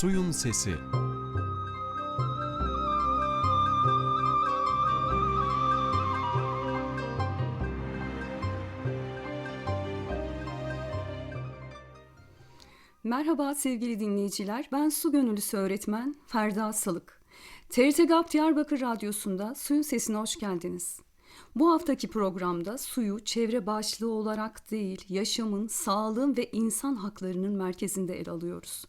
Suyun Sesi Merhaba sevgili dinleyiciler. Ben su gönüllüsü öğretmen Ferda Salık. TRT GAP Diyarbakır Radyosu'nda Suyun Sesi'ne hoş geldiniz. Bu haftaki programda suyu çevre başlığı olarak değil, yaşamın, sağlığın ve insan haklarının merkezinde ele alıyoruz.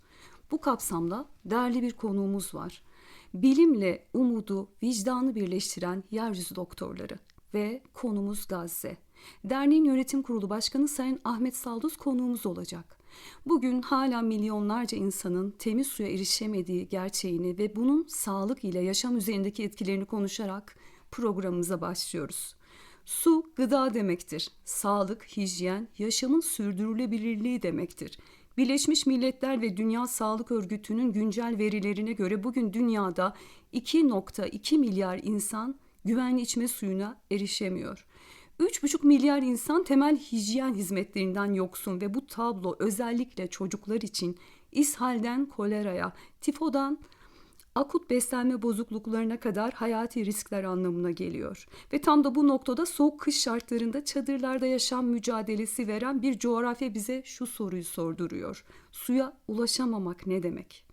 Bu kapsamda değerli bir konuğumuz var. Bilimle umudu, vicdanı birleştiren yeryüzü doktorları ve konumuz Gazze. Derneğin yönetim kurulu başkanı Sayın Ahmet Salduz konuğumuz olacak. Bugün hala milyonlarca insanın temiz suya erişemediği gerçeğini ve bunun sağlık ile yaşam üzerindeki etkilerini konuşarak programımıza başlıyoruz. Su gıda demektir. Sağlık, hijyen, yaşamın sürdürülebilirliği demektir. Birleşmiş Milletler ve Dünya Sağlık Örgütü'nün güncel verilerine göre bugün dünyada 2.2 milyar insan güvenli içme suyuna erişemiyor. 3,5 milyar insan temel hijyen hizmetlerinden yoksun ve bu tablo özellikle çocuklar için ishalden koleraya, tifodan akut beslenme bozukluklarına kadar hayati riskler anlamına geliyor. Ve tam da bu noktada soğuk kış şartlarında çadırlarda yaşam mücadelesi veren bir coğrafya bize şu soruyu sorduruyor. Suya ulaşamamak ne demek?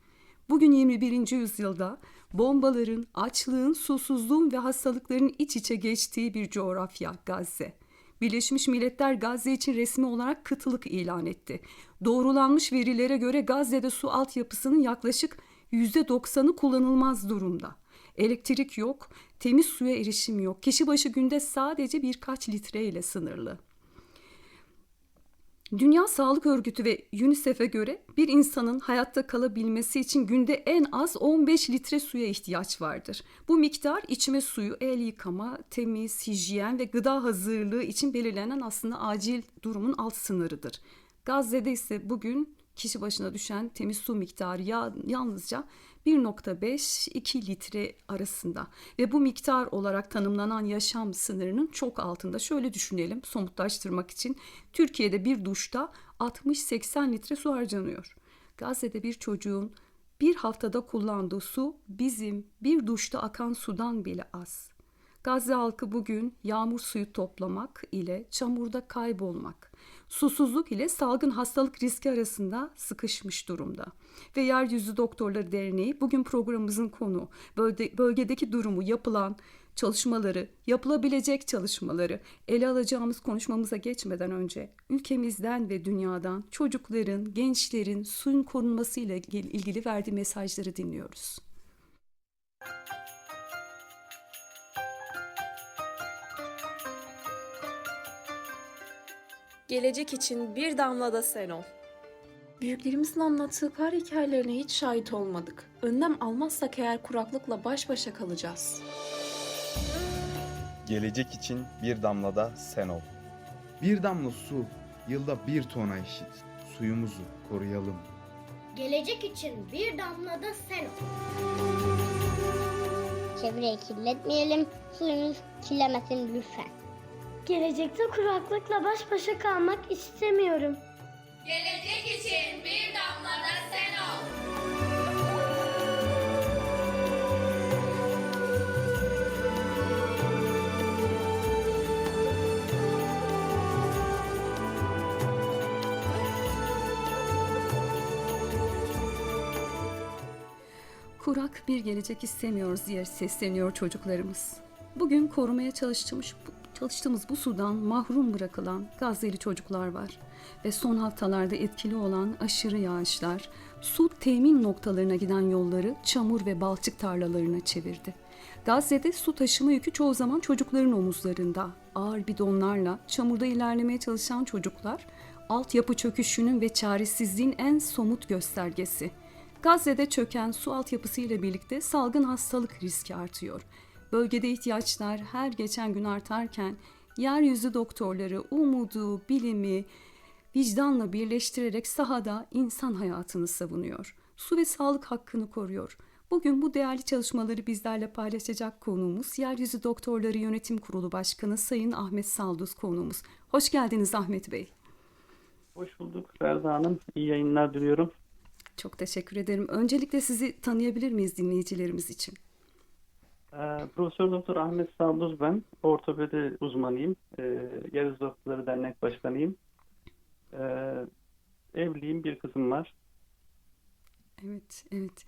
Bugün 21. yüzyılda bombaların, açlığın, susuzluğun ve hastalıkların iç içe geçtiği bir coğrafya Gazze. Birleşmiş Milletler Gazze için resmi olarak kıtlık ilan etti. Doğrulanmış verilere göre Gazze'de su altyapısının yaklaşık %90'ı kullanılmaz durumda. Elektrik yok, temiz suya erişim yok. Kişi başı günde sadece birkaç litre ile sınırlı. Dünya Sağlık Örgütü ve UNICEF'e göre bir insanın hayatta kalabilmesi için günde en az 15 litre suya ihtiyaç vardır. Bu miktar içme suyu, el yıkama, temiz, hijyen ve gıda hazırlığı için belirlenen aslında acil durumun alt sınırıdır. Gazze'de ise bugün kişi başına düşen temiz su miktarı ya, yalnızca 1.5-2 litre arasında ve bu miktar olarak tanımlanan yaşam sınırının çok altında. Şöyle düşünelim somutlaştırmak için Türkiye'de bir duşta 60-80 litre su harcanıyor. Gazze'de bir çocuğun bir haftada kullandığı su bizim bir duşta akan sudan bile az. Gazze halkı bugün yağmur suyu toplamak ile çamurda kaybolmak, susuzluk ile salgın hastalık riski arasında sıkışmış durumda. Ve Yeryüzü Doktorları Derneği bugün programımızın konu bölge, bölgedeki durumu, yapılan çalışmaları, yapılabilecek çalışmaları ele alacağımız konuşmamıza geçmeden önce ülkemizden ve dünyadan çocukların, gençlerin suyun korunması ile ilgili verdiği mesajları dinliyoruz. Gelecek için bir damla da sen ol. Büyüklerimizin anlattığı kar hikayelerine hiç şahit olmadık. Önlem almazsak eğer kuraklıkla baş başa kalacağız. Gelecek için bir damla da sen ol. Bir damla su yılda bir tona eşit. Suyumuzu koruyalım. Gelecek için bir damla da sen ol. Çevreyi kirletmeyelim, suyumuz kirlemesin lütfen. Gelecekte kuraklıkla baş başa kalmak istemiyorum. Gelecek için bir damla da sen ol. Kurak bir gelecek istemiyoruz diye sesleniyor çocuklarımız. Bugün korumaya çalıştığımız, çalıştığımız bu sudan mahrum bırakılan Gazze'li çocuklar var. Ve son haftalarda etkili olan aşırı yağışlar su temin noktalarına giden yolları çamur ve balçık tarlalarına çevirdi. Gazze'de su taşıma yükü çoğu zaman çocukların omuzlarında. Ağır bidonlarla çamurda ilerlemeye çalışan çocuklar altyapı çöküşünün ve çaresizliğin en somut göstergesi. Gazze'de çöken su altyapısı ile birlikte salgın hastalık riski artıyor. Bölgede ihtiyaçlar her geçen gün artarken yeryüzü doktorları umudu, bilimi, vicdanla birleştirerek sahada insan hayatını savunuyor. Su ve sağlık hakkını koruyor. Bugün bu değerli çalışmaları bizlerle paylaşacak konuğumuz Yeryüzü Doktorları Yönetim Kurulu Başkanı Sayın Ahmet Salduz konuğumuz. Hoş geldiniz Ahmet Bey. Hoş bulduk Ferda Hanım. İyi yayınlar diliyorum. Çok teşekkür ederim. Öncelikle sizi tanıyabilir miyiz dinleyicilerimiz için? Ee, Profesör Doktor Ahmet Sanduz ben. Ortopedi uzmanıyım. Ee, Yarız Doktorları Dernek Başkanıyım. Ee, evliyim, bir kızım var. Evet, evet.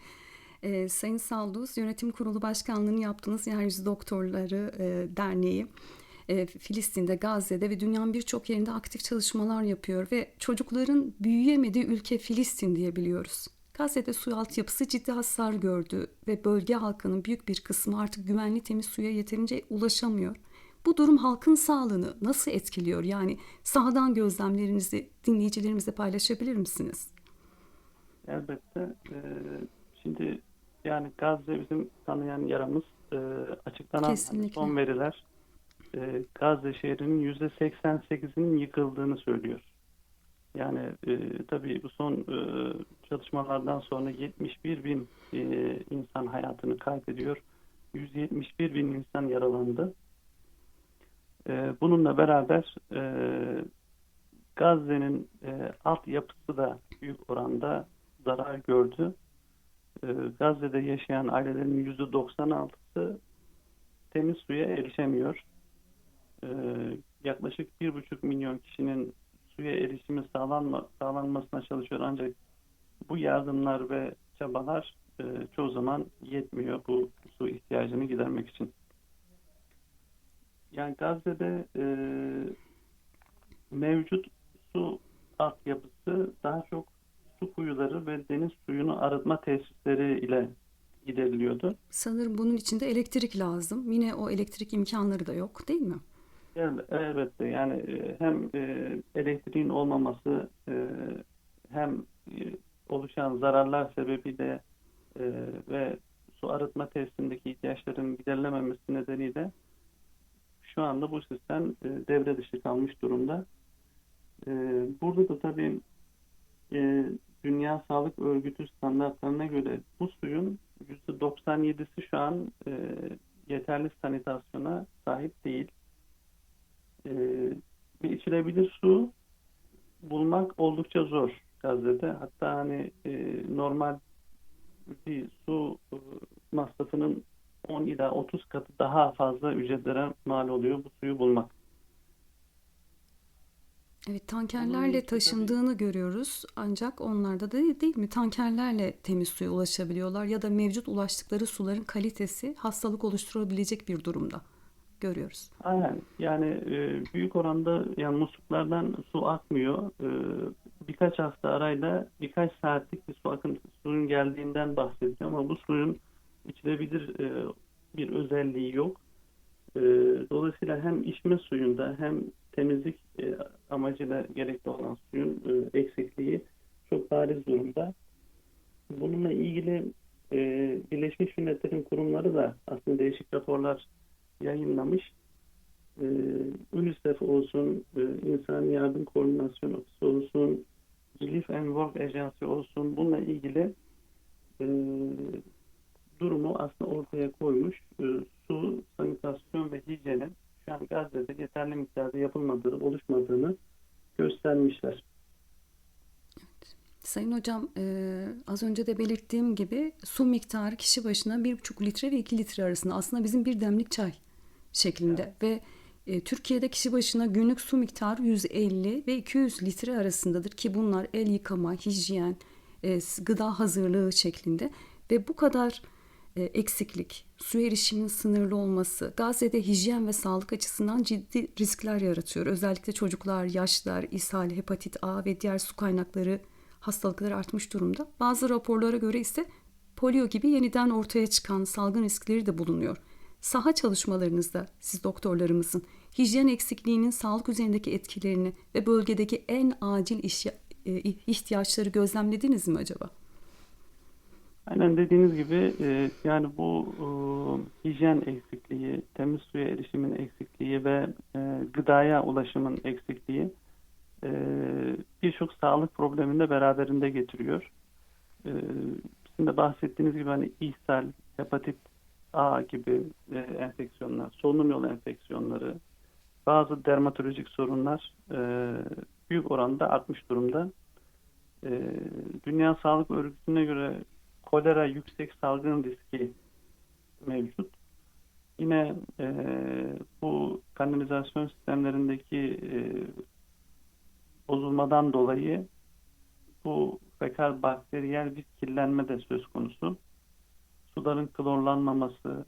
Ee, Sayın Salduz, Yönetim Kurulu Başkanlığı'nı yaptığınız Yeryüzü Doktorları e, Derneği e, Filistin'de, Gazze'de ve dünyanın birçok yerinde aktif çalışmalar yapıyor ve çocukların büyüyemediği ülke Filistin diye biliyoruz. Gazze'de su altyapısı ciddi hasar gördü ve bölge halkının büyük bir kısmı artık güvenli temiz suya yeterince ulaşamıyor. Bu durum halkın sağlığını nasıl etkiliyor? Yani sahadan gözlemlerinizi dinleyicilerimizle paylaşabilir misiniz? Elbette. Ee, şimdi yani Gazze bizim tanıyan yaramız. Ee, açıklanan Kesinlikle. son veriler e, Gazze şehrinin %88'inin yıkıldığını söylüyor. Yani e, tabii bu son e, çalışmalardan sonra 71 bin e, insan hayatını kaybediyor. 171 bin insan yaralandı. E, bununla beraber e, Gazze'nin e, altyapısı da büyük oranda zarar gördü. E, Gazze'de yaşayan ailelerin %96'sı temiz suya erişemiyor. E, yaklaşık 1,5 milyon kişinin suya erişimi sağlanma, sağlanmasına çalışıyor ancak bu yardımlar ve çabalar e, çoğu zaman yetmiyor bu su ihtiyacını gidermek için. Yani Gazze'de e, mevcut su altyapısı daha çok su kuyuları ve deniz suyunu arıtma tesisleri ile gideriliyordu. Sanırım bunun için de elektrik lazım. Yine o elektrik imkanları da yok değil mi? El- Elbette yani e, hem e, elektriğin olmaması e, hem oluşan zararlar sebebiyle ve su arıtma tesisindeki ihtiyaçların giderilememesi nedeniyle şu anda bu sistem devre dışı kalmış durumda. Burada da tabii Dünya Sağlık Örgütü standartlarına göre bu suyun %97'si şu an yeterli sanitasyona sahip değil. E, bir içilebilir su bulmak oldukça zor Gazze'de. Hatta hani e, normal bir su e, masrafının 10 ila 30 katı daha fazla ücretlere mal oluyor bu suyu bulmak. Evet tankerlerle taşındığını görüyoruz. Ancak onlarda da değil, değil mi? Tankerlerle temiz suya ulaşabiliyorlar ya da mevcut ulaştıkları suların kalitesi hastalık oluşturabilecek bir durumda görüyoruz. Aynen. Yani e, büyük oranda yani musluklardan su akmıyor. E, birkaç hafta arayla birkaç saatlik bir su akıntısı suyun geldiğinden bahsediyor ama bu suyun içilebilir e, bir özelliği yok. Dolayısıyla hem içme suyunda hem temizlik amacıyla gerekli olan suyun eksikliği çok bariz durumda. Bununla ilgili Birleşmiş Milletler'in kurumları da aslında değişik raporlar yayınlamış. Ee, UNICEF olsun, e, İnsani Yardım Koordinasyon Ofisi olsun, Relief and Work Agency olsun bununla ilgili e, durumu aslında ortaya koymuş. E, su, sanitasyon ve hijyenin şu an Gazze'de yeterli miktarda yapılmadığı, oluşmadığını göstermişler. Sayın Hocam e, az önce de belirttiğim gibi su miktarı kişi başına 1,5 litre ve 2 litre arasında aslında bizim bir demlik çay şeklinde ve e, Türkiye'de kişi başına günlük su miktarı 150 ve 200 litre arasındadır ki bunlar el yıkama, hijyen, e, gıda hazırlığı şeklinde ve bu kadar e, eksiklik, su erişiminin sınırlı olması Gazze'de hijyen ve sağlık açısından ciddi riskler yaratıyor. Özellikle çocuklar, yaşlılar, ishal, hepatit A ve diğer su kaynakları hastalıkları artmış durumda. Bazı raporlara göre ise polio gibi yeniden ortaya çıkan salgın riskleri de bulunuyor. Saha çalışmalarınızda siz doktorlarımızın hijyen eksikliğinin sağlık üzerindeki etkilerini ve bölgedeki en acil iş, e, ihtiyaçları gözlemlediniz mi acaba? Aynen dediğiniz gibi e, yani bu e, hijyen eksikliği, temiz suya erişimin eksikliği ve gıdaya ulaşımın eksikliği birçok sağlık problemini de beraberinde getiriyor. E, sizin de bahsettiğiniz gibi hani ishal, hepatit A gibi e, enfeksiyonlar, solunum yolu enfeksiyonları, bazı dermatolojik sorunlar e, büyük oranda artmış durumda. e, Dünya Sağlık Örgütü'ne göre kolera yüksek salgın riski mevcut. Yine e, bu kanalizasyon sistemlerindeki e, bozulmadan dolayı bu fekal bakteriyel bir kirlenme de söz konusu. Suların klorlanmaması,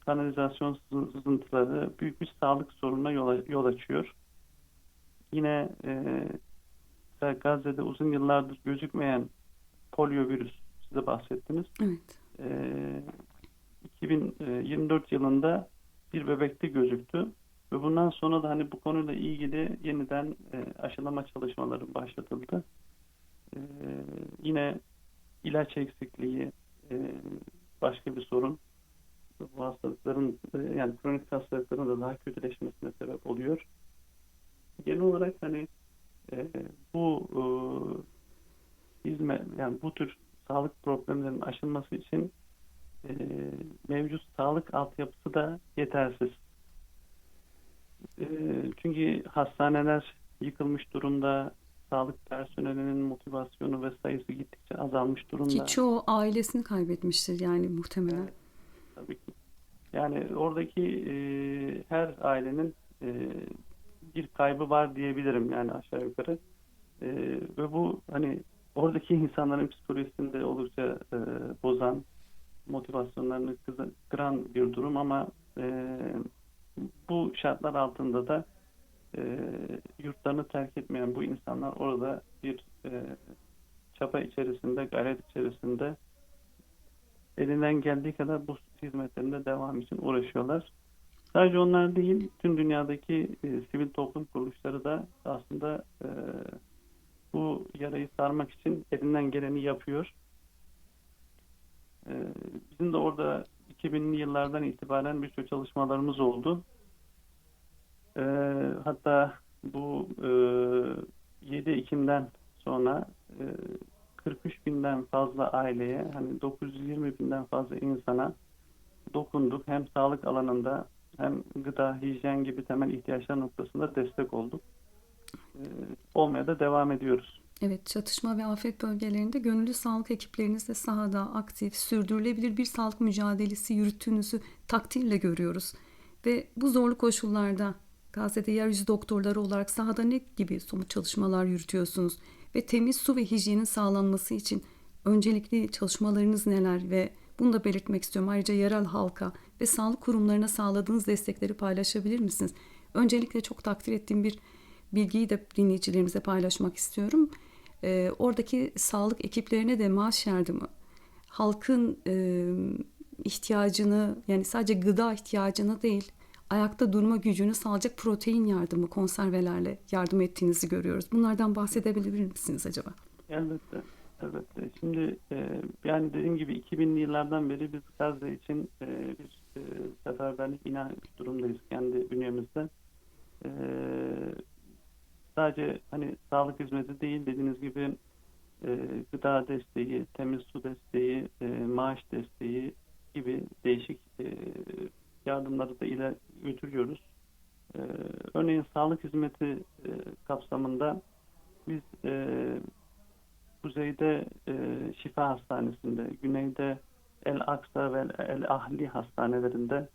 kanalizasyon sızı- sızıntıları büyük bir sağlık sorununa yol, yol açıyor. Yine e, Gazze'de uzun yıllardır gözükmeyen polio virüs size bahsettiniz. Evet. Ee, 2024 yılında bir bebekte gözüktü ve bundan sonra da hani bu konuyla ilgili yeniden e, aşılama çalışmaları başlatıldı. Ee, yine ilaç eksikliği e, başka bir sorun. Bu hastalıkların e, yani kronik hastalıkların da daha kötüleşmesine sebep oluyor. Genel olarak hani e, bu e, hizmet yani bu tür sağlık problemlerinin aşılması için e, mevcut sağlık altyapısı da yetersiz. E, çünkü hastaneler yıkılmış durumda, sağlık personelinin motivasyonu ve sayısı gittikçe azalmış durumda. Ki çoğu ailesini kaybetmiştir yani muhtemelen. Tabii ki. Yani oradaki e, her ailenin e, bir kaybı var diyebilirim yani aşağı yukarı. E, ve bu hani oradaki insanların psikolojisini de oldukça e, bozan, motivasyonlarını kıran bir durum ama e, bu şartlar altında da e, yurtlarını terk etmeyen bu insanlar orada bir e, çaba içerisinde, gayret içerisinde elinden geldiği kadar bu hizmetlerinde devam için uğraşıyorlar. Sadece onlar değil, tüm dünyadaki e, sivil toplum kuruluşları da aslında e, bu yarayı sarmak için elinden geleni yapıyor. E, bizim de orada 2000'li yıllardan itibaren birçok çalışmalarımız oldu. E, hatta bu e, 7 Ekim'den sonra e, 43 binden fazla aileye, hani 920 binden fazla insana dokunduk. Hem sağlık alanında hem gıda, hijyen gibi temel ihtiyaçlar noktasında destek olduk. Ee, olmaya da devam ediyoruz. Evet, çatışma ve afet bölgelerinde gönüllü sağlık ekiplerinizle sahada aktif, sürdürülebilir bir sağlık mücadelesi yürüttüğünüzü takdirle görüyoruz. Ve bu zorlu koşullarda Gazze'de yeryüzü doktorları olarak sahada ne gibi somut çalışmalar yürütüyorsunuz? Ve temiz su ve hijyenin sağlanması için öncelikli çalışmalarınız neler ve bunu da belirtmek istiyorum. Ayrıca yerel halka ve sağlık kurumlarına sağladığınız destekleri paylaşabilir misiniz? Öncelikle çok takdir ettiğim bir bilgiyi de dinleyicilerimize paylaşmak istiyorum. Ee, oradaki sağlık ekiplerine de maaş yardımı, halkın e, ihtiyacını yani sadece gıda ihtiyacını değil, ayakta durma gücünü sağlayacak protein yardımı, konservelerle yardım ettiğinizi görüyoruz. Bunlardan bahsedebilir misiniz acaba? Elbette. Elbette. Şimdi e, yani dediğim gibi 2000'li yıllardan beri biz Gazze için e, bir e, seferberlik inan durumdayız kendi bünyemizde. E, sadece hani sağlık hizmeti değil dediğiniz gibi e, gıda desteği, temiz su desteği, e, maaş desteği gibi değişik e, yardımları da ile götürüyoruz. E, örneğin sağlık hizmeti e, kapsamında biz e, kuzeyde e, Şifa Hastanesi'nde, güneyde El Aksa ve El Ahli hastanelerinde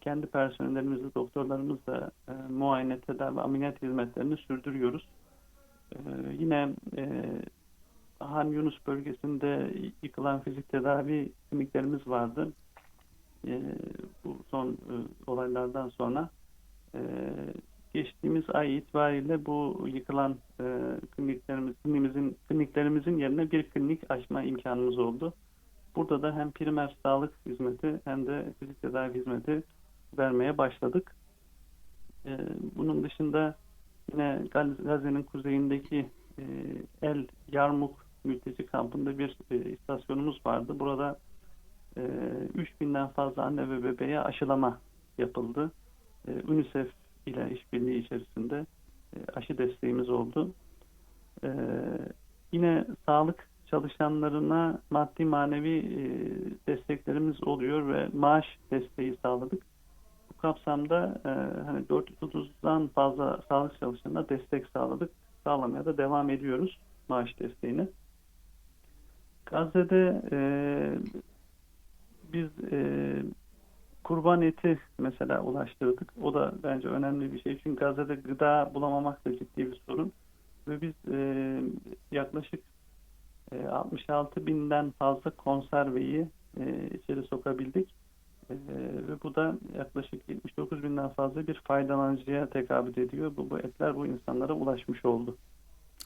kendi personellerimizle, doktorlarımızla muayene, tedavi, ameliyat hizmetlerini sürdürüyoruz. Yine Han Yunus bölgesinde yıkılan fizik tedavi kliniklerimiz vardı. E, bu son e, olaylardan sonra e, geçtiğimiz ay itibariyle bu yıkılan e, kliniklerimiz, kliniklerimizin, kliniklerimizin yerine bir klinik açma imkanımız oldu. Burada da hem primer sağlık hizmeti hem de fizik tedavi hizmeti vermeye başladık. E, bunun dışında yine Gaz- Gazze'nin kuzeyindeki e, El Yarmuk mülteci kampında bir e, istasyonumuz vardı. Burada e, 3000'den fazla anne ve bebeğe aşılama yapıldı. E, UNICEF ile işbirliği içerisinde e, aşı desteğimiz oldu. E, yine sağlık çalışanlarına maddi manevi e, desteklerimiz oluyor ve maaş desteği sağladık. Bu kapsamda e, hani 430'dan fazla sağlık çalışanına destek sağladık. sağlamaya da devam ediyoruz maaş desteğini. Gazze'de biz e, kurban eti mesela ulaştırdık. O da bence önemli bir şey. Çünkü Gazze'de gıda bulamamak da ciddi bir sorun. Ve biz e, yaklaşık e, 66 binden fazla konserveyi e, içeri sokabildik. E, ve bu da yaklaşık 79 binden fazla bir faydalanıcıya tekabül ediyor. Bu, bu etler bu insanlara ulaşmış oldu.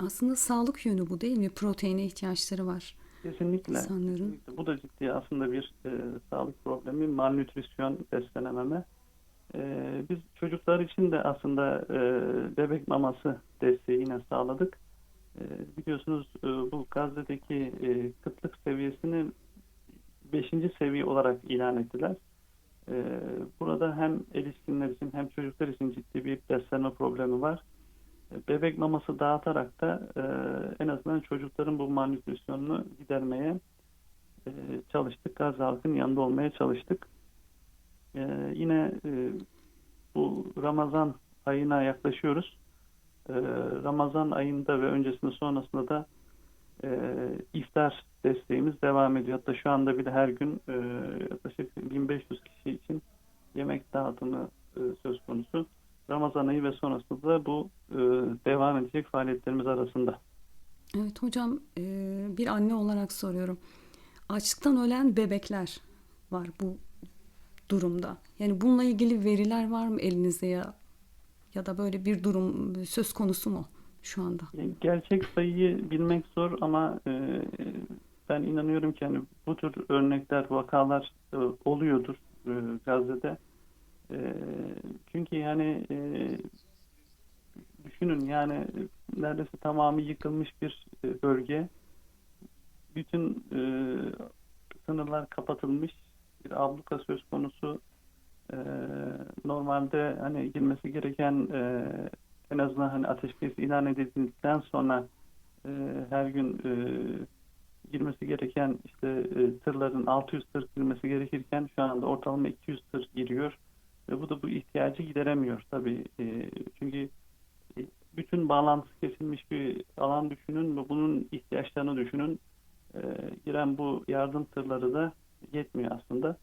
Aslında sağlık yönü bu değil mi? Proteine ihtiyaçları var Kesinlikle. insanların. Kesinlikle. Bu da ciddi aslında bir e, sağlık problemi. Malnutrisyon, beslenememe. E, biz çocuklar için de aslında e, bebek maması desteği yine sağladık. E, biliyorsunuz e, bu Gazze'deki e, kıtlık seviyesini 5. seviye olarak ilan ettiler. E, burada hem erişkinler için hem çocuklar için ciddi bir beslenme problemi var. E, Bebek maması dağıtarak da e, en azından çocukların bu malnütrisyonunu gidermeye e, çalıştık. Gazze halkın yanında olmaya çalıştık. E, yine e, bu Ramazan ayına yaklaşıyoruz. E, Ramazan ayında ve öncesinde sonrasında da e, iftar desteğimiz devam ediyor. Hatta şu anda bile her gün e, yaklaşık 1500 kişi için yemek dağıtımı e, söz konusu. Ramazan ayı ve sonrasında da bu e, devam edecek faaliyetlerimiz arasında. Evet hocam e, bir anne olarak soruyorum. Açlıktan ölen bebekler var bu durumda. Yani bununla ilgili veriler var mı elinizde ya ya da böyle bir durum söz konusu mu şu anda? Gerçek sayıyı bilmek zor ama e, ben inanıyorum ki hani bu tür örnekler, vakalar e, oluyordur Gazze'de. Çünkü yani düşünün yani neredeyse tamamı yıkılmış bir e, bölge. Bütün e, sınırlar kapatılmış. Bir abluka söz konusu. E, normalde hani girmesi gereken e, en azından hani ateşkes ilan edildikten sonra e, her gün e, girmesi gereken işte e, tırların 600 tır girmesi gerekirken şu anda ortalama 200 tır giriyor ve bu da bu ihtiyacı gideremiyor tabii E, çünkü bütün bağlantısı kesilmiş bir alan düşünün ve bunun ihtiyaçlarını düşünün E, giren bu yardım tırları da yetmiyor aslında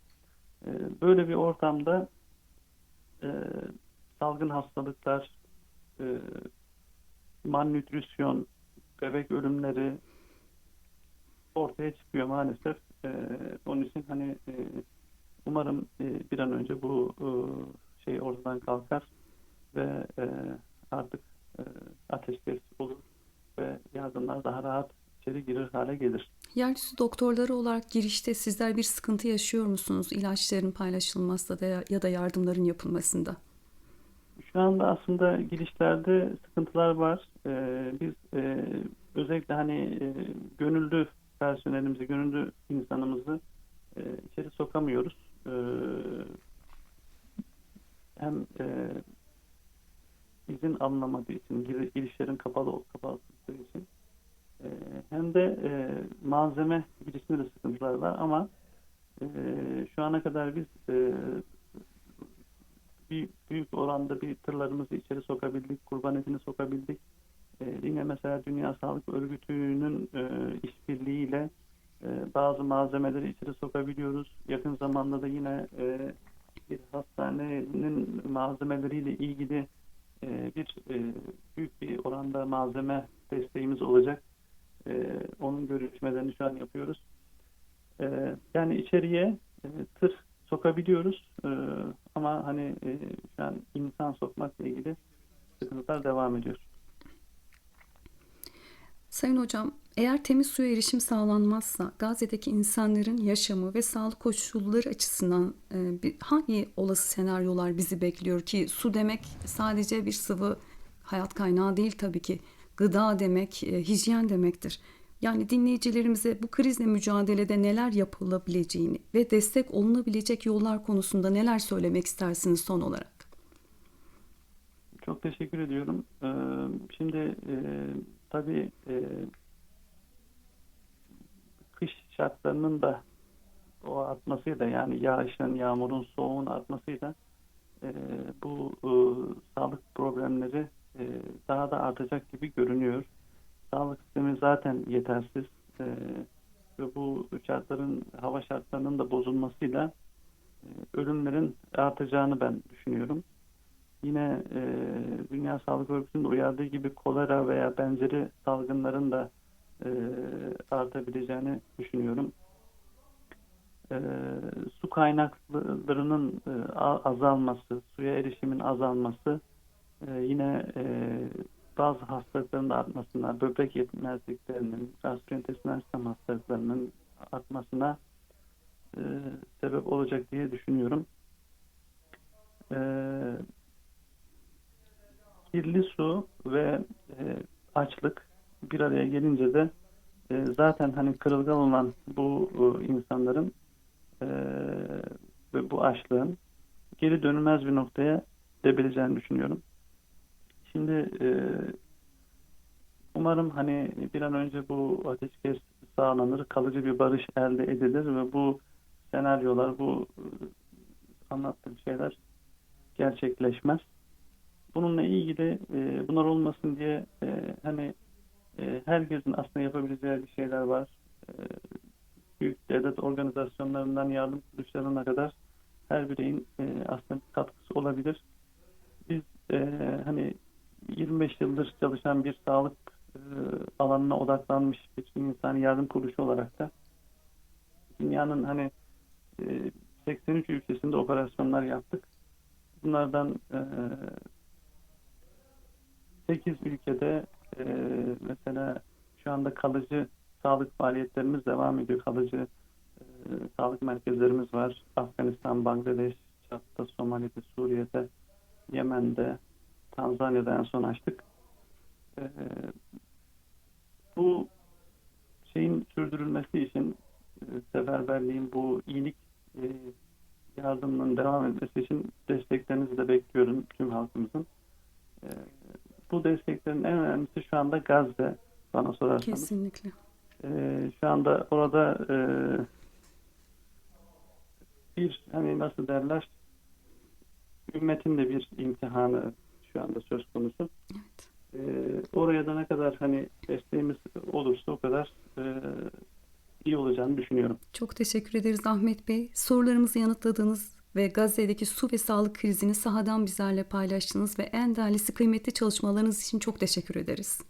E, böyle bir ortamda e, salgın hastalıklar e, malnütrisyon, bebek ölümleri ortaya çıkıyor maalesef. E, onun için hani e, umarım e, bir an önce bu e, şey ortadan kalkar ve e, artık ateşkes olur ve yardımlar daha rahat içeri girir hale gelir. Yeryüzü doktorları olarak girişte sizler bir sıkıntı yaşıyor musunuz? İlaçların paylaşılmasında da ya da yardımların yapılmasında? Şu anda aslında girişlerde sıkıntılar var. Ee, biz e, özellikle hani e, gönüllü personelimizi, gönüllü insanımızı e, içeri sokamıyoruz. Ee, hem e, izin alınamadığı için, gir- girişlerin kapalı tuttuğu için e, hem de e, malzeme girişinde de sıkıntılar var ama e, şu ana kadar biz e, bir büyük oranda bir tırlarımızı içeri sokabildik, kurban etini sokabildik. E, yine mesela Dünya Sağlık Örgütü'nün e, işbirliğiyle e, bazı malzemeleri içeri sokabiliyoruz. Yakın zamanda da yine e, bir hastanenin malzemeleriyle ilgili bir e, büyük bir oranda malzeme desteğimiz olacak. E, onun görüşmelerini şu an yapıyoruz. E, yani içeriye e, tır sokabiliyoruz. E, ama hani e, şu an insan sokmakla ilgili sıkıntılar devam ediyor. Sayın Hocam, eğer temiz suya erişim sağlanmazsa Gazze'deki insanların yaşamı ve sağlık koşulları açısından e, hangi olası senaryolar bizi bekliyor ki su demek sadece bir sıvı hayat kaynağı değil tabii ki. Gıda demek, e, hijyen demektir. Yani dinleyicilerimize bu krizle mücadelede neler yapılabileceğini ve destek olunabilecek yollar konusunda neler söylemek istersiniz son olarak? Çok teşekkür ediyorum. Şimdi tabii kış şartlarının da o artmasıyla yani yağışın, yağmurun, soğuğun artmasıyla e, bu e, sağlık problemleri e, daha da artacak gibi görünüyor. Sağlık sistemi zaten yetersiz e, ve bu şartların, hava şartlarının da bozulmasıyla e, ölümlerin artacağını ben düşünüyorum. Yine e, Dünya Sağlık Örgütü'nün uyardığı gibi kolera veya benzeri salgınların da e, artabileceğini düşünüyorum. E, su kaynaklarının e, azalması, suya erişimin azalması e, yine e, bazı hastalıkların da artmasına, böbrek yetmezliklerinin, gastrointestinal sistem hastalıklarının artmasına e, sebep olacak diye düşünüyorum. E, kirli su ve e, açlık bir araya gelince de e, zaten hani kırılgan olan bu e, insanların e, ve bu açlığın geri dönülmez bir noktaya gidebileceğini düşünüyorum. Şimdi e, umarım hani bir an önce bu ateşkes sağlanır, kalıcı bir barış elde edilir ve bu senaryolar, bu e, anlattığım şeyler gerçekleşmez. Bununla ilgili e, bunlar olmasın diye e, hani e, herkesin aslında yapabileceği bir şeyler var. E, büyük devlet organizasyonlarından yardım kuruluşlarına kadar her bireyin e, aslında bir katkısı olabilir. Biz e, hani 25 yıldır çalışan bir sağlık e, alanına odaklanmış bir insan yardım kuruluşu olarak da dünyanın hani e, 83 ülkesinde operasyonlar yaptık. Bunlardan e, 8 ülkede e, mesela şu anda kalıcı sağlık faaliyetlerimiz devam ediyor. Kalıcı e, sağlık merkezlerimiz var. Afganistan, Bangladeş, Çat'ta, Somali'de, Suriye'de, Yemen'de, Tanzanya'da en son açtık. E, bu şeyin sürdürülmesi için e, seferberliğin bu iyilik e, yardımının devam etmesi için desteklerinizi de bekliyorum tüm halkımızın. E, bu desteklerin en önemlisi şu anda Gazze bana sorarsanız. Kesinlikle. Ee, şu anda orada e, bir hani nasıl derler ümmetin de bir imtihanı şu anda söz konusu. Evet. Ee, oraya da ne kadar hani desteğimiz olursa o kadar e, iyi olacağını düşünüyorum. Çok teşekkür ederiz Ahmet Bey. Sorularımızı yanıtladınız ve Gazze'deki su ve sağlık krizini sahadan bizlerle paylaştınız ve en değerlisi kıymetli çalışmalarınız için çok teşekkür ederiz.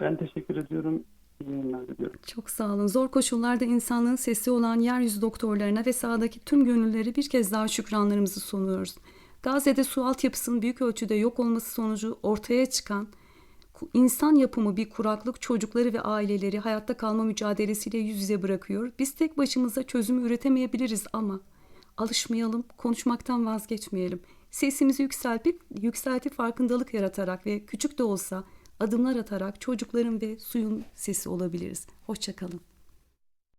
Ben teşekkür ediyorum. İyi yayınlar diliyorum. Çok sağ olun. Zor koşullarda insanlığın sesi olan yeryüzü doktorlarına ve sahadaki tüm gönülleri bir kez daha şükranlarımızı sunuyoruz. Gazze'de su altyapısının büyük ölçüde yok olması sonucu ortaya çıkan insan yapımı bir kuraklık çocukları ve aileleri hayatta kalma mücadelesiyle yüz yüze bırakıyor. Biz tek başımıza çözümü üretemeyebiliriz ama alışmayalım, konuşmaktan vazgeçmeyelim. Sesimizi yükseltip, yükseltip farkındalık yaratarak ve küçük de olsa adımlar atarak çocukların ve suyun sesi olabiliriz. Hoşçakalın.